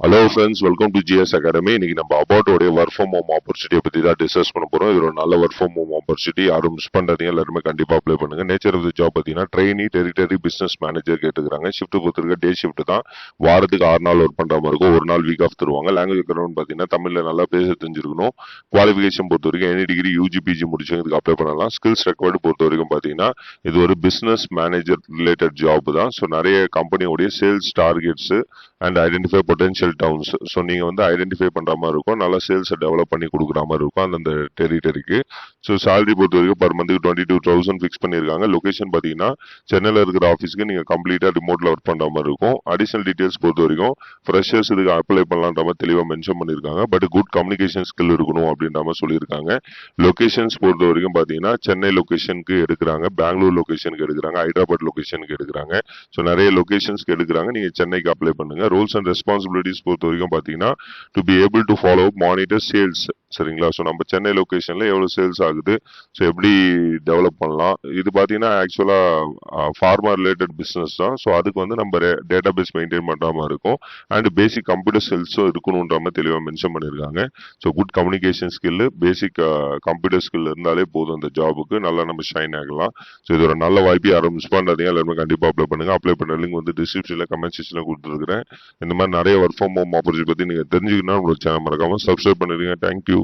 Hello friends welcome to GS academy இன்னைக்கு நம்ம அபவுட்டோடைய work from home ஆப்பர்ச்சுனிட்டியை பற்றி தான் டிஸ்கஸ் பண்ண போகிறோம் இது ஒரு நல்ல ஒர்க் ஃப்ரம் ஹோம் ஆப்பர்ச்சுனிட்டி யாரும் மிஸ் பண்ணுறீங்க எல்லாருமே கண்டிப்பாக அப்ளை பண்ணுங்க. நேச்சர் ஆஃப் த ஜாப் பார்த்தீங்கன்னா ட்ரெயினி டெரிட்டரி பிசினஸ் மேனேஜர் கேட்டுக்கிறாங்க. ஷிஃப்ட் பொறுத்திருக்க டே ஷிஃப்ட் தான். வாரத்துக்கு ஆறு நாள் ஒர்க் பண்ணுற மாதிரி இருக்கும். ஒரு நாள் வீக் ஆஃப் தருவாங்க. லாங்குவேஜ் கிரௌண்ட் பார்த்தீங்கன்னா தமிழில் நல்லா பேச தெரிஞ்சிருக்கணும். குவாலிஃபிகேஷன் பொறுத்த வரைக்கும் எனி டிகிரி யூஜி பிஜி முடிச்சவங்க இதுக்கு அப்ளை பண்ணலாம். ஸ்கில்ஸ் ரெக்கார்டு பொறுத்த வரைக்கும் பார்த்தீங்கன்னா இது ஒரு பிஸ்னஸ் மேனேஜர் ரிலேட்டட் ஜாப் தான். ஸோ நிறைய கம்பெனியோடைய sales targets and identify potential towns so நீங்கள் வந்து ஐடென்டிஃபை பண்ணுற மாதிரி இருக்கும். நல்லா சேல்ஸை டெவலப் பண்ணி கொடுக்குற மாதிரி இருக்கும். அந்தந்த டெரிட்டரிக்கு ஸோ சேலரி பொறுத்த வரைக்கும் பர் மந்த்துக்கு டுவெண்ட்டி டூ தௌசண்ட் ஃபிக்ஸ் பண்ணியிருக்காங்க. லொக்கேஷன் பார்த்தீங்கன்னா சென்னையில் இருக்கிற ஆஃபீஸ்க்கு நீங்கள் கம்ப்ளீட்டாக ரிமோட்டில் ஒர்க் பண்ணுற மாதிரி இருக்கும். அடிஷனல் டீட்டெயில்ஸ் பொறுத்த வரைக்கும் ஃப்ரெஷர்ஸ் இதுக்கு அப்ளை பண்ணலான்ற மாதிரி தெளிவாக மென்ஷன் பண்ணியிருக்காங்க. பட் குட் கம்யூனிகேஷன் ஸ்கில் இருக்கணும் அப்படின்ற மாதிரி சொல்லியிருக்காங்க. லொக்கேஷன்ஸ் பொறுத்த வரைக்கும் பார்த்தீங்கன்னா சென்னை லொக்கேஷனுக்கு எடுக்கிறாங்க. பெங்களூர் லொக்கேஷனுக்கு எடுக்கிறாங்க. ஹைதராபாத் லொகேஷனுக்கு எடுக்கிறாங்க. ஸோ நிறைய லொக்கேஷன்ஸ்க்கு எடுக்கிறாங்க. நீங்கள் சென்னைக்கு அப்ளை பண்ணுங்கள் ரோல்ஸ் அண்ட் ரெஸ்பான்சிபிலிட்டிஸ் பொறுத்த வரைக்கும் பார்த்தீங்கன்னா to be able to follow monitor sales சரிங்களா? ஸோ நம்ம சென்னை லொக்கேஷனில் எவ்வளோ சேல்ஸ் ஆகுது? ஸோ எப்படி டெவலப் பண்ணலாம்? இது பார்த்தீங்கன்னா ஆக்சுவலாக ஃபார்மா ரிலேட்டட் பிஸ்னஸ் தான். ஸோ அதுக்கு வந்து நம்ம டேட்டா பேஸ் மெயின்டைன் பண்ணுற மாதிரி இருக்கும் அண்ட் பேசிக் கம்ப்யூட்டர் ஸ்கில்ஸும் இருக்கணுன்ற மாதிரி தெளிவாக மென்ஷன் பண்ணியிருக்காங்க so good communication skill basic computer skill இருந்தாலே போதும் அந்த ஜாபுக்கு நல்லா நம்ம ஷைன் ஆகலாம். ஸோ இது ஒரு நல்ல வாய்ப்பு யாரும் மிஸ் பண்ணாதீங்க. எல்லாருமே கண்டிப்பாக அப்ளை பண்ணுங்கள் அப்ளை பண்ண லிங்க் வந்து டிஸ்கிரிப்ஷனில் கமெண்ட் செக்ஷனில் கொடுத்துருக்குறேன். இந்த மாதிரி நிறைய ஒர்க் ஃப்ரம் ஹோம் ஆப்பர்ச்சுனிட்டி பற்றி நீங்கள் தெரிஞ்சுக்கணும் உங்களுக்கு சேனல் மறக்காமல் சப்ஸ்கிரைப் பண்ணிடுங்க. தேங்க்யூ